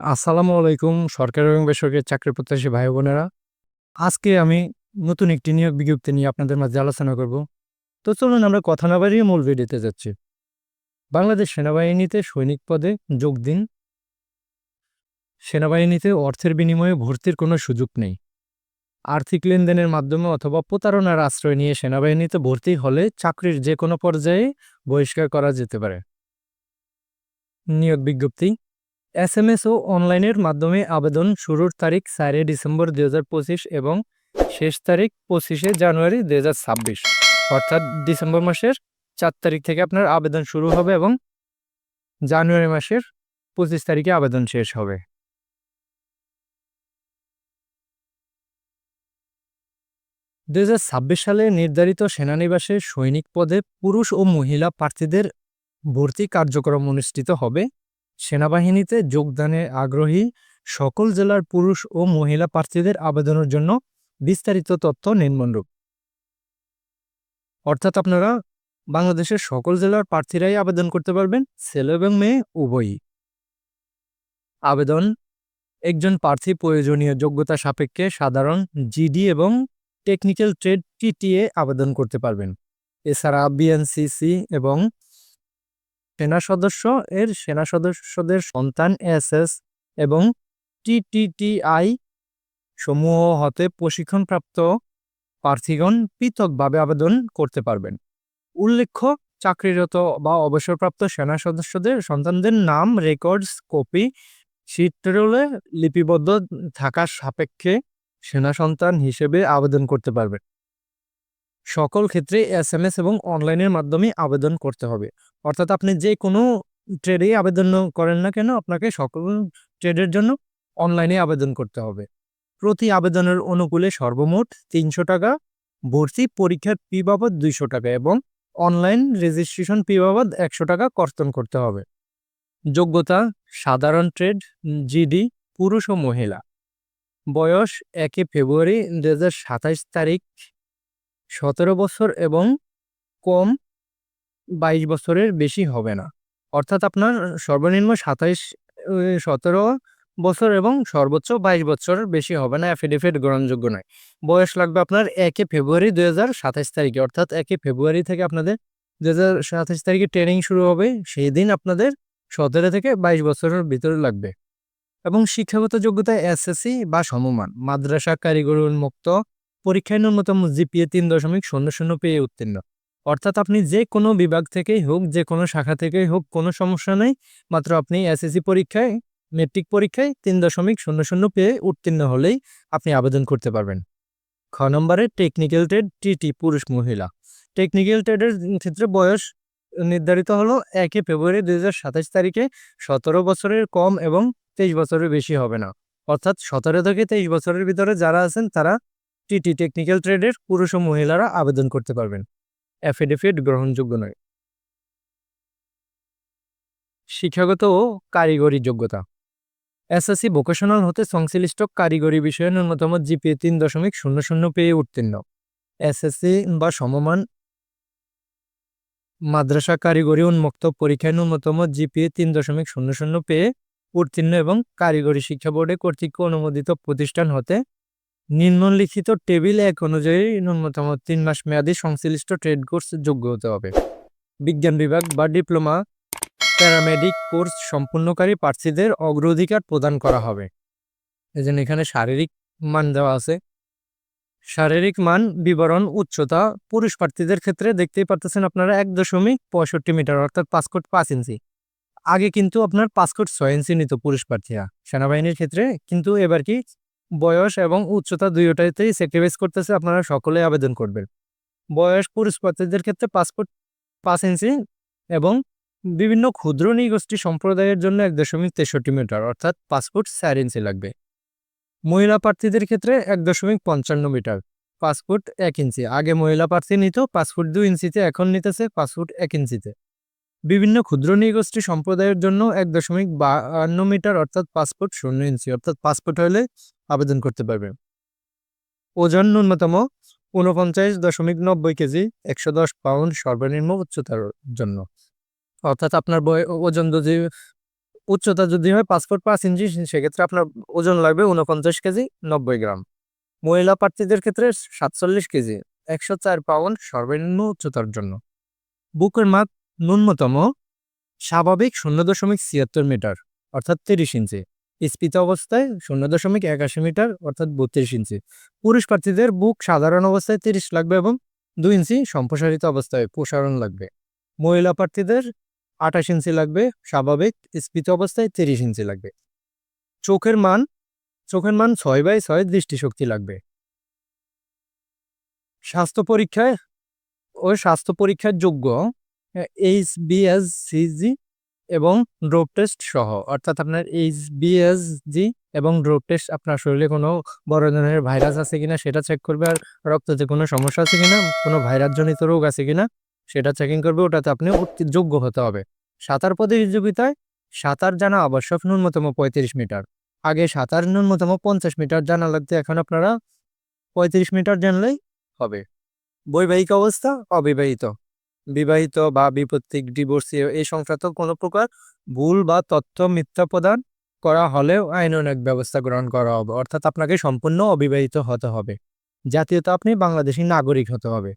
আসসালামু আলাইকুম, সরকারি এবং বেসরকারি চাকরি প্রত্যাশী ভাই বোনেরা। আজকে আমি নতুন একটি নিয়োগ বিজ্ঞপ্তি নিয়ে আপনাদের মাঝে আলোচনা করব। তো চলুন আমরা কথা না বাড়িয়ে মূল ভিডিওতে যাচ্ছি। বাংলাদেশ সেনাবাহিনীতে সৈনিক পদে যোগ দিন। সেনাবাহিনীতে অর্থের বিনিময়ে ভর্তির কোনো সুযোগ নেই। আর্থিক লেনদেনের মাধ্যমে অথবা প্রতারণার আশ্রয় নিয়ে সেনাবাহিনীতে ভর্তি হলে চাকরির যে কোনো পর্যায়ে বহিষ্কার করা যেতে পারে। নিয়োগ বিজ্ঞপ্তি এস এম এস ও অনলাইনের মাধ্যমে আবেদন শুরুর তারিখ চারই ডিসেম্বর দুই হাজার পঁচিশ এবং শেষ তারিখ পঁচিশে জানুয়ারি দু হাজার ছাব্বিশ। অর্থাৎ ডিসেম্বর মাসের চার তারিখ থেকে আপনার আবেদন শুরু হবে এবং জানুয়ারি মাসের পঁচিশ তারিখে আবেদন শেষ হবে। দু হাজার ছাব্বিশ সালে নির্ধারিত সেনানিবাসে সৈনিক পদে পুরুষ ও মহিলা প্রার্থীদের ভর্তি কার্যক্রম অনুষ্ঠিত হবে। সেনাবাহিনীতে যোগদানে আগ্রহী সকল জেলার পুরুষ ও মহিলা প্রার্থীদের আবেদনের জন্য বিস্তারিত তথ্য নিম্নরূপ। অর্থাৎ আপনারা বাংলাদেশের সকল জেলার প্রার্থীরাই আবেদন করতে পারবেন, ছেলে এবং মেয়ে উভয়ই। আবেদন, একজন প্রার্থী প্রয়োজনীয় যোগ্যতা সাপেক্ষে সাধারণ জিডি এবং টেকনিক্যাল ট্রেড টিটিএ আবেদন করতে পারবেন। এছাড়া বিএনসিসি এবং সেনা সদস্য এর সেনা সদস্যদের সন্তান এসএস এবং টিটিটিআই সমূহ হতে প্রশিক্ষণপ্রাপ্ত প্রার্থীগণ পৃথকভাবে আবেদন করতে পারবেন। উল্লেখ্য, চাকরিরত বা অবসরপ্রাপ্ত সেনা সদস্যদের সন্তানদের নাম, রেকর্ডস, কপি শিটরোলে লিপিবদ্ধ থাকার সাপেক্ষে সেনা সন্তান হিসেবে আবেদন করতে পারবেন। সকল ক্ষেত্রে এস এম এস এবং অনলাইনের মাধ্যমে আবেদন করতে হবে। অর্থাৎ আপনি যে কোনো ট্রেডেই আবেদন করেন না কেন, আপনাকে সকল ট্রেডের জন্য অনলাইনে আবেদন করতে হবে। প্রতি আবেদনের অনুকূলে সর্বমোট তিনশো টাকা, ভর্তি পরীক্ষার ফি বাবদ দুইশো টাকা এবং অনলাইন রেজিস্ট্রেশন ফি বাবদ একশো টাকা কর্তন করতে হবে। যোগ্যতা, সাধারণ ট্রেড, জিডি, পুরুষ ও মহিলা। বয়স একে ফেব্রুয়ারি দু তারিখ সতেরো বছর এবং কম বাইশ বছরের বেশি হবে না। অর্থাৎ আপনার সর্বনিম্ন সাতাইশ সতেরো বছর এবং সর্বোচ্চ বাইশ বছরের বেশি হবে না অ্যাফিডেভিট গ্রহণযোগ্য নয়। বয়স লাগবে আপনার একে ফেব্রুয়ারি দুই হাজার সাতাইশ তারিখে, অর্থাৎ একে ফেব্রুয়ারি থেকে আপনাদের দু হাজার সাতাইশ তারিখে ট্রেনিং শুরু হবে, সেই দিন আপনাদের সতেরো থেকে বাইশ বছরের ভিতরে লাগবে। এবং শিক্ষাগত যোগ্যতা এসএসসি বা সমমান, মাদ্রাসা কারিগরি উন্মুক্ত পরীক্ষায় ন্যূনতম জিপিএ তিন দশমিক শূন্য শূন্য পেয়ে উত্তীর্ণ। অর্থাৎ আপনি যে কোনো বিভাগ থেকেই হোক, যে কোনো শাখা থেকেই হোক, কোনো সমস্যা নেই। মাত্র আপনি এসএসসি পরীক্ষায়, মেট্রিক পরীক্ষায় তিন দশমিক শূন্য শূন্য পেয়ে উত্তীর্ণ হলেই আপনি আবেদন করতে পারবেন। খ নম্বরে টেকনিক্যাল ট্রেড টিটি পুরুষ, মহিলা। টেকনিক্যাল ট্রেডের ক্ষেত্রে বয়স নির্ধারিত হলো একই ফেব্রুয়ারি দুই তারিখে। সতেরো বছরের কম এবং তেইশ বছরের বেশি হবে না। অর্থাৎ সতেরো থেকে তেইশ বছরের ভিতরে যারা আছেন, তারা টিটি টেকনিক্যাল ট্রেডের পুরুষ ও মহিলারা আবেদন করতে পারবেন। অ্যাফিডেভিট গ্রহণযোগ্য নয়। শিক্ষাগত ও কারিগরি যোগ্যতা। এসএসসি ভোকেশনাল হতে সংশ্লিষ্ট কারিগরি বিষয়ে ন্যূনতম জিপিএ তিন দশমিক শূন্য শূন্য পেয়ে উত্তীর্ণ। এসএসসি বা সমমান মাদ্রাসা কারিগরি উন্মুক্ত পরীক্ষায় ন্যূনতম জিপিএ তিন দশমিক শূন্য শূন্য পেয়ে উত্তীর্ণ এবং কারিগরি শিক্ষা বোর্ডে কর্তৃক অনুমোদিত প্রতিষ্ঠান হতে নিম্নলিখিত টেবিল এক অনুযায়ী ন্যূনতম তিন মাস মেয়াদী সংশ্লিষ্ট ট্রেড কোর্স যোগ্য হতে হবে। বিজ্ঞান বিভাগ বা ডিপ্লোমা, প্যারামেডিক কোর্স সম্পূর্ণকারী প্রার্থীদের অগ্রাধিকার প্রদান করা হবে। এই জন্য এখানে শারীরিক মান দেওয়া আছে। শারীরিক মান, বিবরণ, উচ্চতা, পুরুষ প্রার্থীদের ক্ষেত্রে দেখতেই পারতেছেন আপনারা এক দশমিক পঁয়ষট্টি মিটার, অর্থাৎ পাঁচ ফুট পাঁচ ইঞ্চি। আগে কিন্তু আপনার পাঁচ ফুট ছয় ইঞ্চি নিত পুরুষ প্রার্থীরা। সেনাবাহিনীর ক্ষেত্রে কিন্তু এবার কি বয়স এবং উচ্চতা দুইটাতেই স্যাক্রিফাইস করতেছে, আপনারা সকলে আবেদন করবেন। বয়স পুরুষ প্রার্থীদের ক্ষেত্রে ফুট পাঁচ ইঞ্চি এবং বিভিন্ন ক্ষুদ্র নৃগোষ্ঠী সম্প্রদায়ের জন্য এক দশমিক তেষট্টি মিটার, অর্থাৎ ফুট চার ইঞ্চি লাগবে। মহিলা প্রার্থীদের ক্ষেত্রে এক দশমিক পঞ্চান্ন মিটার ফুট এক ইঞ্চি। আগে মহিলা প্রার্থী নিত ফুট দুই ইঞ্চিতে, এখন নিতেছে ফুট এক ইঞ্চিতে। বিভিন্ন ক্ষুদ্র নৃগোষ্ঠী সম্প্রদায়ের জন্য এক দশমিক বাহান্ন মিটার, অর্থাৎ ফুট শূন্য ইঞ্চি, অর্থাৎ পাসপোর্ট হলে আবেদন করতে পারবে। ওজন ন্যূনতম ঊনপঞ্চাশ দশমিক নব্বই কেজি, একশো দশ পাউন্ড সর্বনিম্ন উচ্চতার জন্য। অর্থাৎ আপনার ওজন যদি, উচ্চতা যদি হয় পাঁচ ফুট পাঁচ ইঞ্চি, সেক্ষেত্রে আপনার ওজন লাগবে উনপঞ্চাশ কেজি নব্বই গ্রাম। মহিলা প্রার্থীদের ক্ষেত্রে সাতচল্লিশ কেজি, একশো চার পাউন্ড সর্বনিম্ন উচ্চতার জন্য। বুকের মাপ ন্যূনতম স্বাভাবিক শূন্য দশমিক ছিয়াত্তর মিটার, অর্থাৎ তিরিশ ইঞ্চি। স্ফীত অবস্থায় শূন্য দশমিক একাশি মিটার, অর্থাৎ বত্রিশ ইঞ্চি। পুরুষ প্রার্থীদের বুক সাধারণ অবস্থায় তিরিশ লাগবে এবং দুই ইঞ্চি সম্প্রসারিত অবস্থায় প্রসারণ লাগবে। মহিলা প্রার্থীদের আঠাশ ইঞ্চি লাগবে, স্বাভাবিক স্ফীত অবস্থায় তিরিশ ইঞ্চি লাগবে। চোখের মান চোখের মান ছয় বাই ছয় দৃষ্টিশক্তি লাগবে। স্বাস্থ্য পরীক্ষায়, ও স্বাস্থ্য পরীক্ষার যোগ্য এইচ বিএস সিজি এবং ড্রোপ টেস্ট সহ। অর্থাৎ আপনার এইচ বিএসজি এবং ড্রোপ টেস্ট আপনার শরীরে কোনো বড় ধরনের ভাইরাস আছে কিনা সেটা চেক করবে। আর রক্ততে কোনো সমস্যা আছে কিনা, কোনো ভাইরাসজনিত রোগ আছে কিনা সেটা চেকিং করবে। ওটাতে আপনি যোগ্য হতে হবে। সাঁতার প্রতিযোগিতায় সাঁতার জানা আবশ্যক ন্যূনতম পঁয়ত্রিশ মিটার। আগে সাঁতার ন্যূনতম পঞ্চাশ মিটার জানা লাগতে এখন আপনারা পঁয়ত্রিশ মিটার জানলেই হবে। বৈবাহিক অবস্থা অবিবাহিত। বিবাহিত বা বিপত্তিক ডিভোর্সি এই সংক্রান্ত কোনো প্রকার ভুল বা তথ্য মিথ্যা প্রদান করা হলেও আইনানুগ ব্যবস্থা গ্রহণ করা হবে। অর্থাৎ আপনাকে সম্পূর্ণ অবিবাহিত হতে হবে। জাতীয়তা আপনি বাংলাদেশী নাগরিক হতে হবে।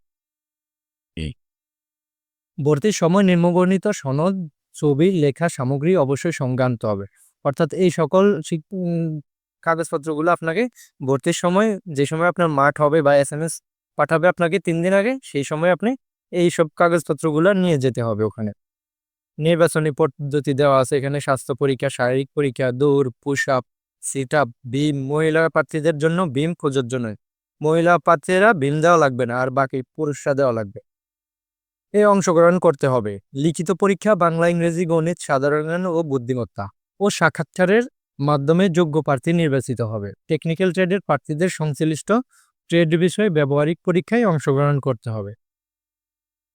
ভর্তির সময় নিম্নগণিত সনদ ছবি লেখা সামগ্রী অবশ্যই সঙ্গে আনতে হবে। অর্থাৎ এই সকল কাগজপত্রগুলো আপনাকে ভর্তির সময় যে সময় আপনার মাঠ হবে বা এস এম এস পাঠাবে আপনাকে তিন দিন আগে সেই সময় আপনি এই সব কাগজপত্রগুলো নিয়ে যেতে হবে ওখানে। নির্বাচনী পদ্ধতি দেওয়া আছে এখানে, স্বাস্থ্য পরীক্ষা, শারীরিক পরীক্ষা, দৌড় push up sit up beam, মহিলা প্রার্থীদের জন্য বিম প্রযোজ্য নয় মহিলা প্রার্থীরা বিম দেওয়া লাগবে না, আর বাকি পুরুষরা দেওয়া লাগবে। এ অংশগ্রহণ করতে হবে। লিখিত পরীক্ষা, বাংলা, ইংরেজি, গণিত, সাধারণ ও বুদ্ধিমত্তা ও সাক্ষাৎকারের মাধ্যমে যোগ্য প্রার্থী নির্বাচিত হবে। টেকনিক্যাল ট্রেডের প্রার্থীদের সংশ্লিষ্ট ট্রেড বিষয়ে ব্যবহারিক পরীক্ষায় অংশগ্রহণ করতে হবে।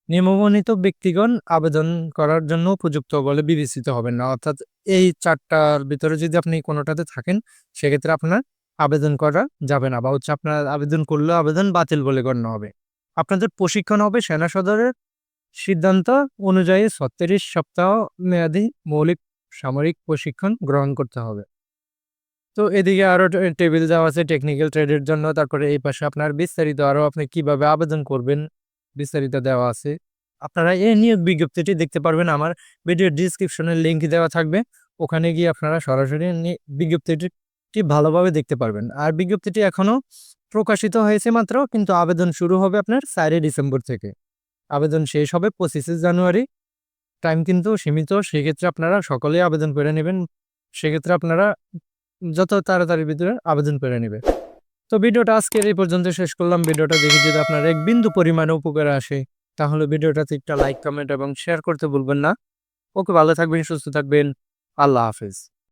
নিয়মবর্ণিত ব্যক্তিগণ আবেদন করার জন্য উপযুক্ত বলে বিবেচিত হবেন না। অর্থাৎ এই চারটার ভিতরে যদি আপনি কোনোটাতে থাকেন, সেক্ষেত্রে আপনার আবেদন করা যাবে না বা হচ্ছে আপনার আবেদন করলেও আবেদন বাতিল বলে গণ্য হবে। আপনাদের প্রশিক্ষণ হবে সেনা সদরের সিদ্ধান্ত অনুযায়ী ছত্রিশ সপ্তাহ মেয়াদী মৌলিক সামরিক প্রশিক্ষণ গ্রহণ করতে হবে। তো এদিকে আরও টেবিল দেওয়া আছে টেকনিক্যাল ট্রেডের জন্য। তারপরে এই পাশে আপনার বিস্তারিত আরও আপনি কীভাবে আবেদন করবেন বিস্তারিত দেওয়া আছে। আপনারা এই নিয়োগ বিজ্ঞপ্তিটি দেখতে পারবেন। আমার ভিডিও ডিসক্রিপশনে লিংক দেওয়া থাকবে। ওখানে গিয়ে আপনারা সরাসরি বিজ্ঞপ্তিটি ভালোভাবে দেখতে পারবেন। আর বিজ্ঞপ্তিটি এখনও প্রকাশিত হয়েছে মাত্র, কিন্তু আবেদন শুরু হবে আপনার চারই ডিসেম্বর থেকে। আবেদন শেষ হবে পঁচিশে জানুয়ারি। টাইম কিন্তু সীমিত, সেক্ষেত্রে আপনারা সকলেই আবেদন করে নেবেন। সেক্ষেত্রে আপনারা যত তাড়াতাড়ি ভিতরে আবেদন করে নেবে তো ভিডিওটা আজকের এই পর্যন্ত শেষ করলাম। ভিডিওটা দেখে যদি আপনার এক বিন্দু পরিমাণে উপকার আসে, তাহলে ভিডিওটাতে একটা লাইক কমেন্ট এবং শেয়ার করতে ভুলবেন না। ওকে, ভালো থাকবেন, সুস্থ থাকবেন। আল্লাহ হাফেজ।